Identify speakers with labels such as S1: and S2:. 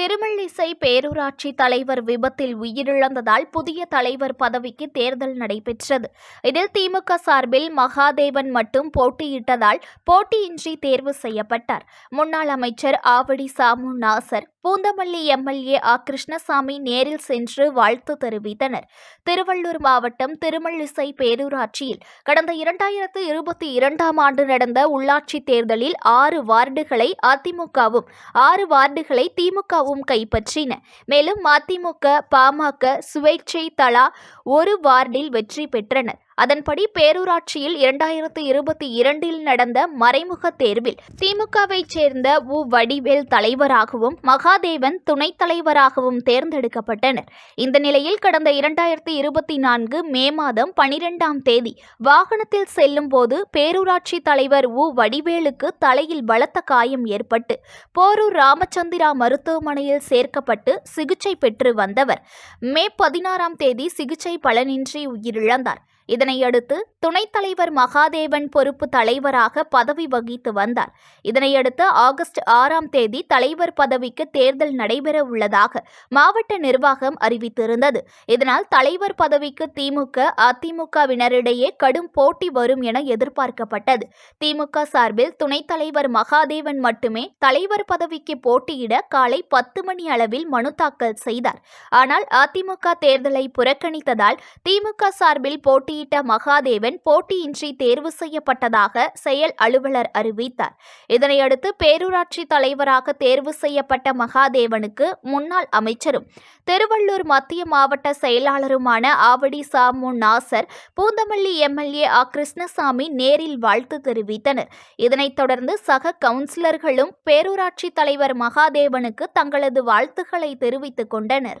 S1: திருமல்லிசை பேரூராட்சி தலைவர் விபத்தில் உயிரிழந்ததால் புதிய தலைவர் பதவிக்கு தேர்தல் நடைபெற்றது. இதில் திமுக சார்பில் மகாதேவன் மட்டும் போட்டியிட்டதால் போட்டியின்றி தேர்வு செய்யப்பட்டார். முன்னாள் அமைச்சர் ஆவடி சாமு நாசர் பூந்தமல்லி எம்எல்ஏ ஆ. கிருஷ்ணசாமி நேரில் சென்று வாழ்த்து தெரிவித்தனர். திருவள்ளூர் மாவட்டம் திருமல்லிசை பேரூராட்சியில் கடந்த இரண்டாயிரத்து இருபத்தி இரண்டாம் ஆண்டு நடந்த உள்ளாட்சி தேர்தலில் ஆறு வார்டுகளை அதிமுகவும் ஆறு வார்டுகளை திமுகவும் கைப்பற்றின. மேலும் மதிமுக பாமக சுயேட்சை தலா ஒரு வார்டில் வெற்றி பெற்றனர். அதன்படி பேரூராட்சியில் இரண்டாயிரத்து இருபத்தி இரண்டில் நடந்த மறைமுக தேர்வில் திமுகவைச் சேர்ந்த உ. வடிவேல் தலைவராகவும் மகாதேவன் துணைத் தலைவராகவும் தேர்ந்தெடுக்கப்பட்டனர். இந்த நிலையில் கடந்த இரண்டாயிரத்து இருபத்தி நான்கு மே மாதம் பனிரெண்டாம் தேதி வாகனத்தில் செல்லும் போது பேரூராட்சி தலைவர் உ. வடிவேலுக்கு தலையில் பலத்த காயம் ஏற்பட்டு போரூர் ராமச்சந்திரா மருத்துவமனையில் சேர்க்கப்பட்டு சிகிச்சை பெற்று வந்தவர். மே பதினாறாம் தேதி சிகிச்சை பலனின்றி உயிரிழந்தார். இதனையடுத்து துணைத் தலைவர் மகாதேவன் பொறுப்பு தலைவராக பதவி வகித்து வந்தார். இதனையடுத்து ஆகஸ்ட் ஆறாம் தேதி தலைவர் பதவிக்கு தேர்தல் நடைபெற உள்ளதாக மாவட்ட நிர்வாகம் அறிவித்திருந்தது. இதனால் தலைவர் பதவிக்கு திமுக அதிமுகவினரிடையே கடும் போட்டி வரும் என எதிர்பார்க்கப்பட்டது. திமுக சார்பில் துணைத் தலைவர் மகாதேவன் மட்டுமே தலைவர் பதவிக்கு போட்டியிட காலை பத்து மணி அளவில் மனு தாக்கல் செய்தார். ஆனால் அதிமுக தேர்தலை புறக்கணித்ததால் திமுக சார்பில் வெளியிட்ட மகாதேவன் போட்டியின்றி தேர்வு செய்யப்பட்டதாக செயல் அலுவலர் அறிவித்தார். இதனையடுத்து பேரூராட்சி தலைவராக தேர்வு செய்யப்பட்ட மகாதேவனுக்கு முன்னாள் அமைச்சரும் திருவள்ளூர் மத்திய மாவட்ட செயலாளருமான ஆவடி சாமு நாசர் பூந்தமல்லி எம்எல்ஏ ஆ கிருஷ்ணசாமி நேரில் வாழ்த்து தெரிவித்தனர். இதனைத் தொடர்ந்து சக கவுன்சிலர்களும் பேரூராட்சி தலைவர் மகாதேவனுக்கு தங்களது வாழ்த்துக்களை தெரிவித்துக் கொண்டனர்.